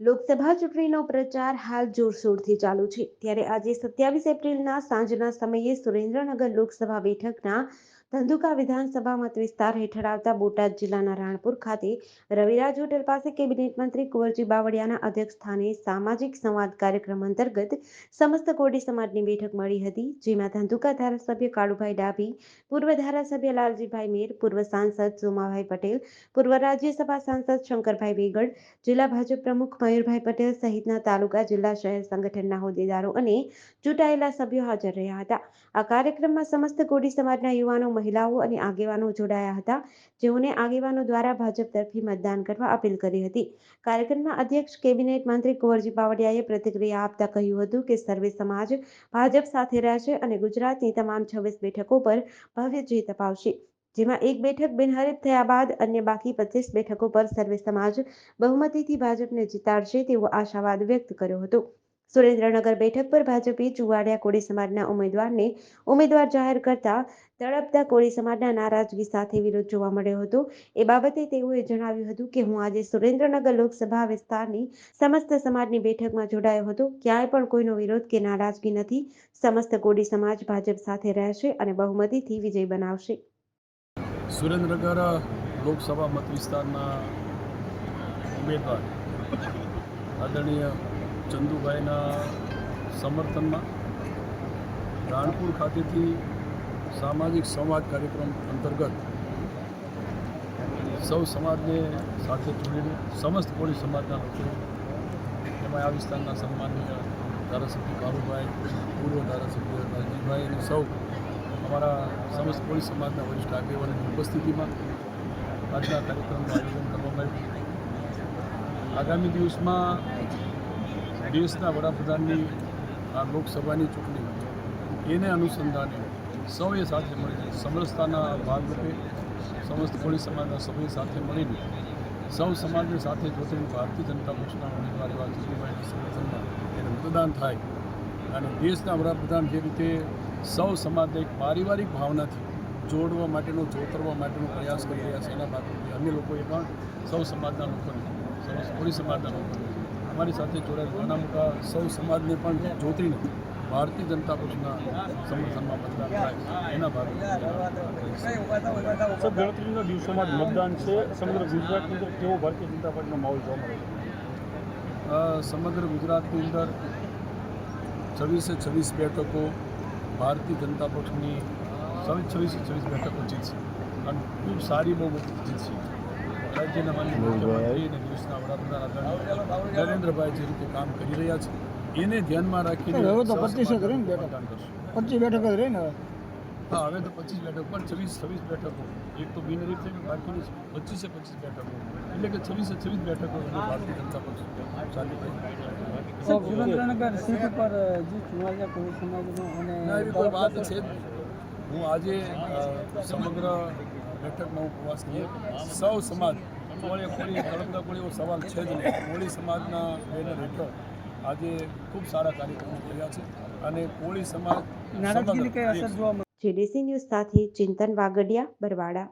લોકસભા ચૂંટણીનો પ્રચાર હાલ જોરશોરથી ચાલુ છે. ત્યારે આજે સત્યાવીસ એપ્રિલના સાંજના સમયે સુરેન્દ્રનગર લોકસભા બેઠકના ધંધુકા વિધાનસભા મત વિસ્તાર હેઠળ આવતા બોટાદ જિલ્લાના રાણપુર ખાતે રવિરાજ હોટેલ પાસે કેબિનેટ મંત્રી કુંવરજી બાવળિયાના અધ્યક્ષ સામાજિક સંવાદ કાર્યક્રમ અંતર્ગત સમસ્ત કોડી સમાજની બેઠક મળી હતી, જેમાં ધંધુકા ધારાસભ્ય કાળુભાઈ ડાભી, પૂર્વ ધારાસભ્ય લાલજીભાઈ મેર, પૂર્વ સાંસદ સોમાભાઈ પટેલ, પૂર્વ રાજ્યસભા સાંસદ શંકરભાઈ વેગડ, જિલ્લા ભાજપ પ્રમુખ મયુરભાઈ પટેલ સહિતના તાલુકા જિલ્લા શહેર સંગઠનના હોદ્દેદારો અને ચૂંટાયેલા સભ્યો હાજર રહ્યા હતા. આ કાર્યક્રમમાં સમસ્ત કોડી સમાજના યુવાનો મહિલાઓ અને આગેવાનો જોડાયા હતા. જેઓને આગેવાનો દ્વારા ભાજપ તરફી મતદાન કરવા અપીલ કરી હતી. કાર્યક્રમના અધ્યક્ષ, કેબિનેટ મંત્રી કુંવરજી બાવળિયાએ પ્રતિક્રિયા આપતા કહ્યું હતું કે, સર્વે સમાજ ભાજપ સાથે રહેશે અને ગુજરાતની તમામ છવ્વીસ બેઠકો પર ભવ્ય જીત અપાવશે. જેમાં એક બેઠક બિનહરીફ થયા બાદ અન્ય બાકી પચીસ બેઠકો પર સર્વે સમાજ બહુમતીથી ભાજપને જીતાડશે તેવો આશાવાદ વ્યક્ત કર્યો હતો. સુરેન્દ્રનગર બેઠક પર ભાજપે ચુવાડિયા કોળી સમાજના ઉમેદવારને ઉમેદવાર જાહેર કરતા તળપતા કોળી સમાજના નારાજગી સાથે વિરોધ જોવા મળ્યો હતો. એ બાબતે તેઓએ જણાવ્યું હતું કે, હું આજે સુરેન્દ્રનગર લોકસભા વિસ્તારની સમસ્ત સમાજની બેઠકમાં જોડાયો હતો. ક્યાંય પણ કોઈનો વિરોધ કે નારાજગી નથી. સમસ્ત કોળી સમાજ ભાજપ સાથે રહેશે અને બહુમતીથી વિજય બનાવશે. સુરેન્દ્રનગર લોકસભા મત વિસ્તારના ઉમેદવાર આદરણીય ચંદુભાઈના સમર્થનમાં રાણપુર ખાતેથી સામાજિક સંવાદ કાર્યક્રમ અંતર્ગત સૌ સમાજને સાથે જોડીને સમસ્ત કોળી સમાજના લોકો એમાં આ વિસ્તારના સન્માનીય ધારાસભ્ય કારુભાઈ, પૂર્વ ધારાસભ્ય રાજીવભાઈ અને સૌ અમારા સમસ્ત કોળી સમાજના વરિષ્ઠ આગેવાનોની ઉપસ્થિતિમાં આજના કાર્યક્રમનું આયોજન કરવામાં આવ્યું આગામી દિવસમાં દેશના વડાપ્રધાનની આ લોકસભાની ચૂંટણી એને અનુસંધાને સૌએ સાથે મળીને સમરસતાના ભાગરૂપે સમસ્ત કોળી સમાજના સભ્યો સાથે મળીને સૌ સમાજને સાથે જોડીને ભારતીય જનતા પક્ષના ઉમેદવાર એવા ચંદ્રભાઈના સમર્થનમાં એને મતદાન થાય અને દેશના વડાપ્રધાન જે રીતે સૌ સમાજને એક પારિવારિક ભાવનાથી જોડવા માટેનો, જોતરવા માટેનો પ્રયાસ કરી રહ્યા છે, એના ભાગરૂપે અન્ય લોકોએ પણ સૌ સમાજના લોકોને, સમસ્ત કોળી સમાજના લોકોને અમારી સાથે જોડાયેલ નાના મોટા સૌ સમાજને પણ જોતરીને ભારતીય જનતા પક્ષના સમર્થનમાં મતદાન થાય એના ભાગે સર ગણતરીના દિવસોમાં જ મતદાન છે. સમગ્ર ગુજરાતની અંદર કેવો ભારતીય જનતા પાર્ટીનો માહોલ જોવા મળે છે? સમગ્ર ગુજરાતની અંદર છવ્વીસે છવ્વીસ બેઠકો ભારતીય જનતા પક્ષની છવ્વીસ છવ્વીસે છવ્વીસ બેઠકો જીતશે. અને ખૂબ સારી બહુ જીતશે રાજ્યના માનનીય મુખ્યમંત્રી અને દેશના વડાપ્રધાન નરેન્દ્રભાઈ જે રીતે કામ કરી રહ્યા છે એને ધ્યાનમાં રાખીને હવે તો પચીસ 25 સમાજ ને બેઠક? મતદાન કરશે. પચીસ બેઠક જ રહી ને હવે? હા હવે તો પચીસ બેઠક પણ છવ્વીસ છવ્વીસ બેઠકો. એક તો બિનહરીફ થઈ બાકીની પચીસે પચીસ બેઠકો. એટલે કે છવ્વીસે છવ્વીસ બેઠકો ભારતીય જનતા પક્ષ. સુરેન્દ્રનગર સીટ ઉપર જે ચુવાડિયા કોળી સમાજનો અને એવી કોઈ વાત છે હું આજે સમગ્ર બેઠકમાં ઉપવાસ કરીએ. સૌ સમાજ કોળી કોળી કળમદા કોળીઓ સવાલ છે જ નહીં. કોળી સમાજના બેનર હેઠળ આજે ખૂબ સારા કાર્યક્રમો કર્યા છે અને કોળી સમાજ જેડીસી ન્યૂઝ સાથે ચિંતન વાગડિયા બરવાડા.